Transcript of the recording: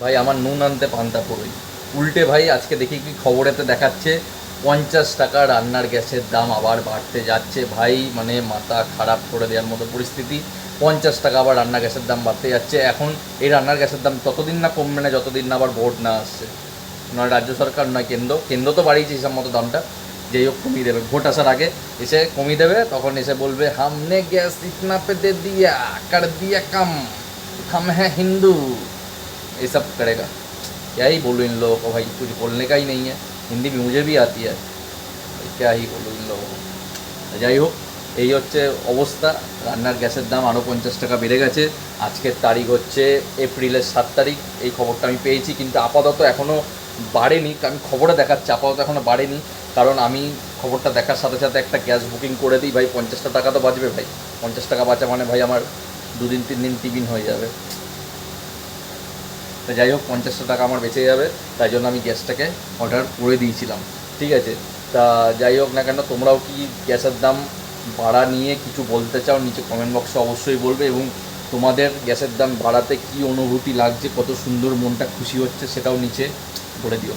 ভাই, আমার নুন আনতে পান্তা পড়ি উল্টে ভাই, আজকে দেখি কি খবরেতে দেখাচ্ছে, পঞ্চাশ টাকা রান্নার গ্যাসের দাম আবার বাড়তে যাচ্ছে। ভাই মানে মাথা খারাপ করে দেওয়ার মতো পরিস্থিতি। পঞ্চাশ টাকা আবার রান্না গ্যাসের দাম বাড়তে যাচ্ছে। এখন এই রান্নার গ্যাসের দাম ততদিন না কমবে না, যতদিন না আবার ভোট না আসছে। নয় রাজ্য সরকার নয়, কেন্দ্র। কেন্দ্র তো বাড়িয়েছে হিসাব মতো দামটা। যেই হোক, কমিয়ে দেবে। ভোট আসার আগে এসে কমিয়ে দেবে, তখন এসে বলবে, হামনে গ্যাস ইতনা পেতে দিয়া, কার দিয়া কাম? হাম হ্যাঁ হিন্দু। ये सब करेगा क्या ही बोलूँ इन लोगों को भाई कुछ बोलने का ही नहीं है हिंदी भी मुझे भी आती है भाई क्या ही बोलूँ इन लोगों को যাই হোক এই হচ্ছে অবস্থা রান্নার গ্যাসের দাম আরও পঞ্চাশ টাকা বেড়ে গেছে আজকের তারিখ হচ্ছে এপ্রিলের সাত তারিখ এই খবরটা আমি পেয়েছি কিন্তু আপাতত এখনও বাড়েনি আমি খবরে দেখাচ্ছি আপাতত এখনও বাড়েনি কারণ আমি খবরটা দেখার সাথে সাথে একটা গ্যাস বুকিং করে দিই ভাই পঞ্চাশটা টাকা তো বাঁচবে ভাই পঞ্চাশ টাকা বাঁচা মানে ভাই আমার দুদিন তিন দিন টিফিন হয়ে যাবে তো যাই হোক, পঞ্চাশটা টাকা আমার বেঁচে যাবে, তাই জন্য আমি গ্যাসটাকে অর্ডার করে দিয়েছিলাম, ঠিক আছে? তা যাই হোক না কেন, তোমরাও কি গ্যাসের দাম বাড়া নিয়ে কিছু বলতে চাও, নিচে কমেন্ট বক্সে অবশ্যই বলবে, এবং তোমাদের গ্যাসের দাম বাড়াতে কি অনুভূতি লাগছে, কত সুন্দর মনটা খুশি হচ্ছে, সেটাও নিচে বলে দিও।